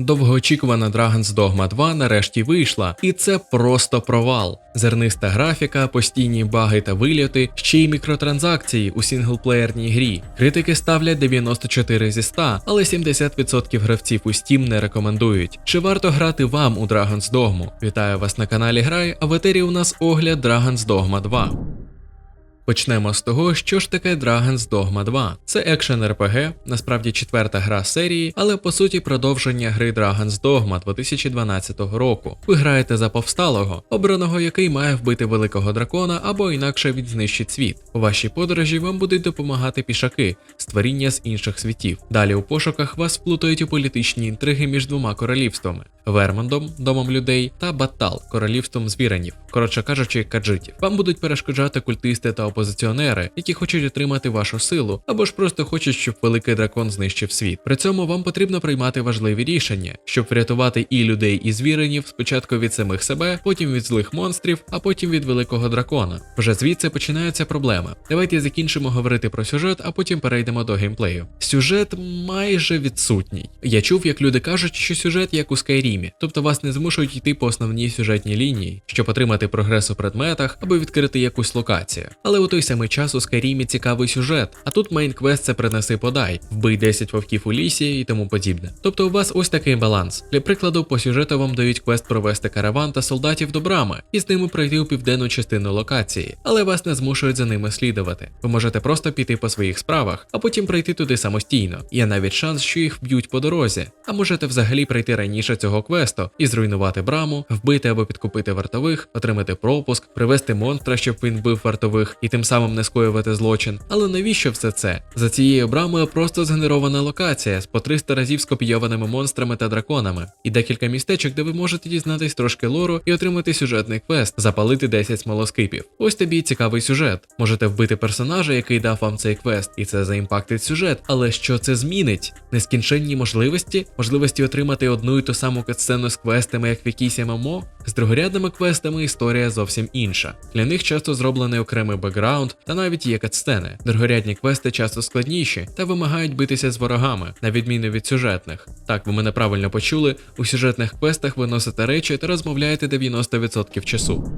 Довгоочікувана Dragon's Dogma 2 нарешті вийшла, і це просто провал. Зерниста графіка, постійні баги та вильоти, ще й мікротранзакції у сінглплеєрній грі. Критики ставлять 94 зі 100, але 70% гравців у Steam не рекомендують. Чи варто грати вам у Dragon's Dogma? Вітаю вас на каналі Грай, а в етері у нас огляд Dragon's Dogma 2. Почнемо з того, що ж таке Dragon's Dogma 2. Це екшен RPG, насправді четверта гра серії, але по суті продовження гри Dragon's Dogma 2012 року. Ви граєте за повсталого, обраного, який має вбити великого дракона або інакше він знищить світ. У вашій подорожі вам будуть допомагати пішаки, створіння з інших світів. Далі у пошуках вас вплутають у політичні інтриги між двома королівствами. Вермондом, домом людей, та Баттал, королівством звіренів, коротше кажучи, каджитів. Вам будуть перешкоджати культисти та опозиціонери, які хочуть отримати вашу силу, або ж просто хочуть, щоб великий дракон знищив світ. При цьому вам потрібно приймати важливі рішення, щоб врятувати і людей, і звіренів спочатку від самих себе, потім від злих монстрів, а потім від великого дракона. Вже звідси починаються проблеми. Давайте закінчимо говорити про сюжет, а потім перейдемо до геймплею. Сюжет майже відсутній. Я чув, як люди кажуть, що сюжет як у Скайрімі, тобто вас не змушують йти по основній сюжетній лінії, щоб отримати прогрес у предметах або відкрити якусь локацію. Але у той самий час у Скайрімі цікавий сюжет, а тут мейн квест це принеси подай, вбий 10 вовків у лісі і тому подібне. Тобто у вас ось такий баланс. Для прикладу, по сюжету вам дають квест провести караван та солдатів до брами і з ними пройти у південну частину локації, але вас не змушують за ними слідувати. Ви можете просто піти по своїх справах, а потім прийти туди самостійно. Є навіть шанс, що їх вб'ють по дорозі, а можете взагалі прийти раніше цього квесту і зруйнувати браму, вбити або підкупити вартових, отримати пропуск, привести монстра, щоб він вбив вартових, і тим самим не скоювати злочин. Але навіщо все це? За цією брамою просто згенерована локація з по 300 разів скопійованими монстрами та драконами, і декілька містечок, де ви можете дізнатись трошки лору і отримати сюжетний квест, запалити 10 смолоскипів. Ось тобі цікавий сюжет. Можете вбити персонажа, який дав вам цей квест, і це заімпактить сюжет. Але що це змінить? Нескінченні можливості, можливості отримати одну і ту саму катсцену з квестами, як в якійсь ММО? З другорядними квестами історія зовсім інша. Для них часто зроблений окремий бекграунд та навіть є катсцени. Другорядні квести часто складніші та вимагають битися з ворогами, на відміну від сюжетних. Так, ви мене правильно почули, у сюжетних квестах ви носите речі та розмовляєте 90% часу.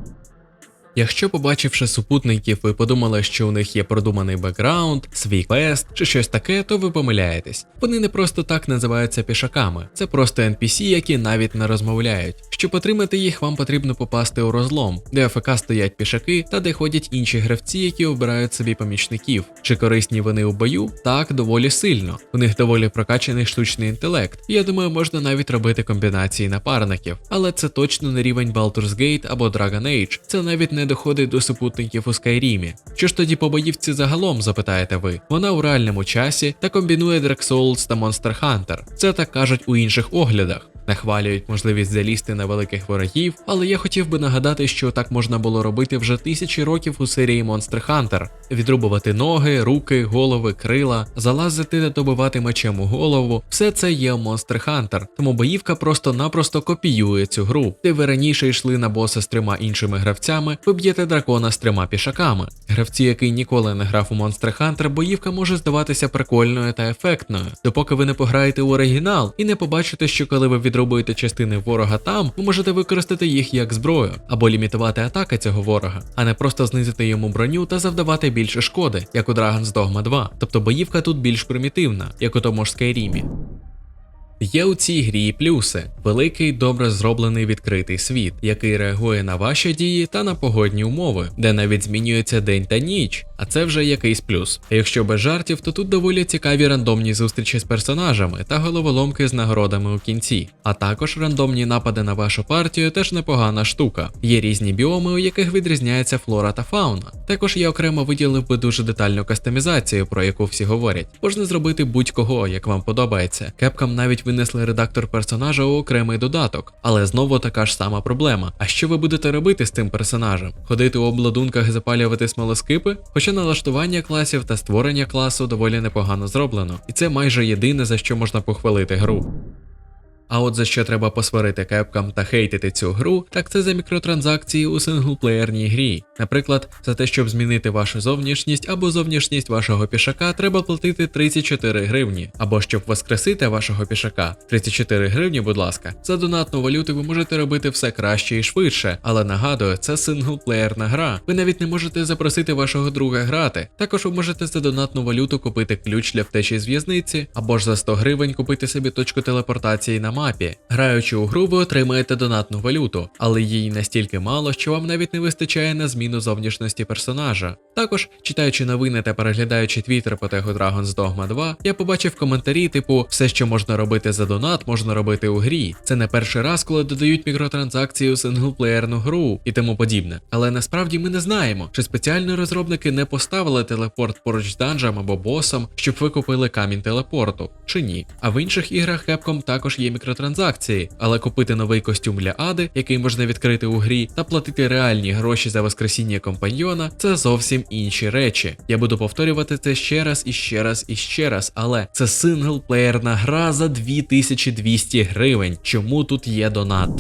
Якщо, побачивши супутників, ви подумали, що у них є продуманий бекграунд, свій квест чи щось таке, то ви помиляєтесь. Вони не просто так називаються пішаками, це просто NPC, які навіть не розмовляють. Щоб отримати їх, вам потрібно попасти у розлом, де АФК стоять пішаки та де ходять інші гравці, які обирають собі помічників. Чи корисні вони у бою? Так, доволі сильно. У них доволі прокачаний штучний інтелект. І я думаю, можна навіть робити комбінації напарників. Але це точно не рівень Baldur's Gate або Dragon Age. Це навіть не доходить до супутників у Скайрімі. Що ж тоді по боївці загалом, запитаєте ви? Вона у реальному часі та комбінує Dark Souls та Monster Hunter. Це так кажуть у інших оглядах. Нахвалюють можливість залізти на великих ворогів, але я хотів би нагадати, що так можна було робити вже тисячі років у серії Monster Hunter. відрубувати ноги, руки, голови, крила, залазити та добивати мечем у голову. Все це є Monster Hunter, тому боївка просто-напросто копіює цю гру, де ви раніше йшли на боса з трьома іншими гравцями, ви б'єте дракона з трьома пішаками. Гравці, який ніколи не грав у Monster Hunter, боївка може здаватися прикольною та ефектною, допоки ви не пограєте у оригінал і не побачите, що коли ви відрубуєте частини ворога там, ви можете використати їх як зброю або лімітувати атаки цього ворога, а не просто знизити йому броню та завдавати більше шкоди, як у Dragon's Dogma 2. Тобто боївка тут більш примітивна, як у тому ж Скайрімі. Є у цій грі плюси: великий, добре зроблений відкритий світ, який реагує на ваші дії та на погодні умови, де навіть змінюється день та ніч, а це вже якийсь плюс. А якщо без жартів, то тут доволі цікаві рандомні зустрічі з персонажами та головоломки з нагородами у кінці, а також рандомні напади на вашу партію теж непогана штука. Є різні біоми, у яких відрізняється флора та фауна. Також я окремо виділив би дуже детальну кастомізацію, про яку всі говорять. Можна зробити будь-кого, як вам подобається. Кепкам навіть винесли редактор персонажа у окремий додаток, але знову така ж сама проблема. А що ви будете робити з тим персонажем? Ходити у обладунках і запалювати смолоскипи? Хоча налаштування класів та створення класу доволі непогано зроблено, і це майже єдине за що можна похвалити гру. А от за що треба посварити кепкам та хейтити цю гру, так це за мікротранзакції у синглплеєрній грі. Наприклад, за те, щоб змінити вашу зовнішність або зовнішність вашого пішака, треба платити 34 гривні. Або щоб воскресити вашого пішака 34 гривні, будь ласка. За донатну валюту ви можете робити все краще і швидше, але нагадую, це синглплеєрна гра. Ви навіть не можете запросити вашого друга грати. Також ви можете за донатну валюту купити ключ для втечі з в'язниці, або ж за 100 гривень купити собі точку телепортації на мапі. Граючи у гру, ви отримаєте донатну валюту, але її настільки мало, що вам навіть не вистачає на зміну зовнішності персонажа. Також, читаючи новини та переглядаючи твіттер по тегу Dragon's Dogma 2, я побачив коментарі, типу все, що можна робити за донат, можна робити у грі. Це не перший раз, коли додають мікротранзакції у синглплеєрну гру і тому подібне. Але насправді ми не знаємо, чи спеціально розробники не поставили телепорт поруч з данжем або босом, щоб ви купили камінь телепорту, чи ні. А в інших іграх Capcom також є мікротранзакції, але купити новий костюм для Ади, який можна відкрити у грі, та платити реальні гроші за воскресіння компаньйона це зовсім інші речі. Я буду повторювати це ще раз і ще раз і ще раз, але це синглплеєрна гра за 2200 гривень. Чому тут є донат?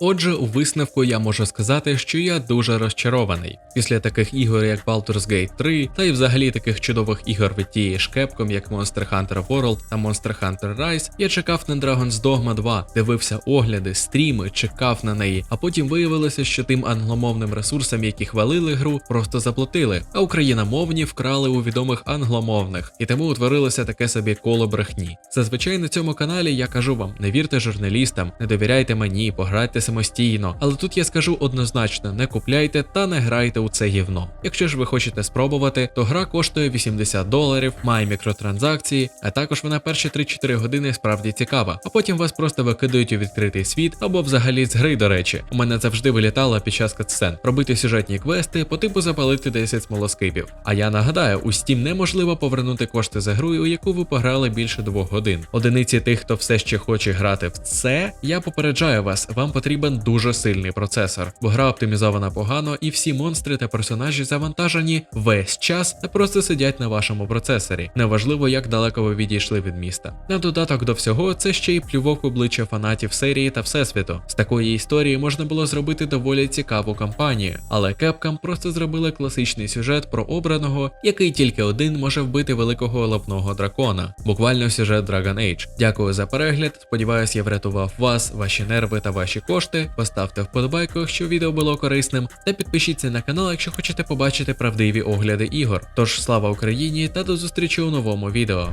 Отже, у висновку я можу сказати, що я дуже розчарований. Після таких ігор, як Baldur's Gate 3, та й взагалі таких чудових ігор від тієї Capcom, як Monster Hunter World та Monster Hunter Rise, я чекав на Dragon's Dogma 2, дивився огляди, стріми, чекав на неї, а потім виявилося, що тим англомовним ресурсам, які хвалили гру, просто заплатили, а україномовні вкрали у відомих англомовних, і тому утворилося таке собі коло брехні. Зазвичай на цьому каналі я кажу вам: не вірте журналістам, не довіряйте мені, пограйте самостійно. Але тут я скажу однозначно: не купляйте та не грайте у це гівно. Якщо ж ви хочете спробувати, то гра коштує 80 доларів, має мікротранзакції, а також вона перші 3-4 години справді цікава, а потім вас просто викидають у відкритий світ або взагалі з гри, до речі. У мене завжди вилітало під час катсцен робити сюжетні квести по типу запалити 10 смолоскипів. А я нагадаю, у Steam неможливо повернути кошти за гру, у яку ви пограли більше двох годин. Одиниці тих, хто все ще хоче грати в це, я попереджаю вас, вам потрібен дуже сильний процесор, бо гра оптимізована погано, і всі монстри та персонажі завантажені весь час та просто сидять на вашому процесорі. Неважливо, як далеко ви відійшли від міста. На додаток до всього, це ще й плювок обличчя фанатів серії та всесвіту. З такої історії можна було зробити доволі цікаву кампанію, але Capcom просто зробили класичний сюжет про обраного, який тільки один може вбити великого лапного дракона. Буквально сюжет Dragon Age. Дякую за перегляд. Сподіваюсь, я врятував вас, ваші нерви та ваші кошти. Поставте вподобайку, якщо відео було корисним, та підпишіться на канал, якщо хочете побачити правдиві огляди ігор. Тож слава Україні та до зустрічі у новому відео.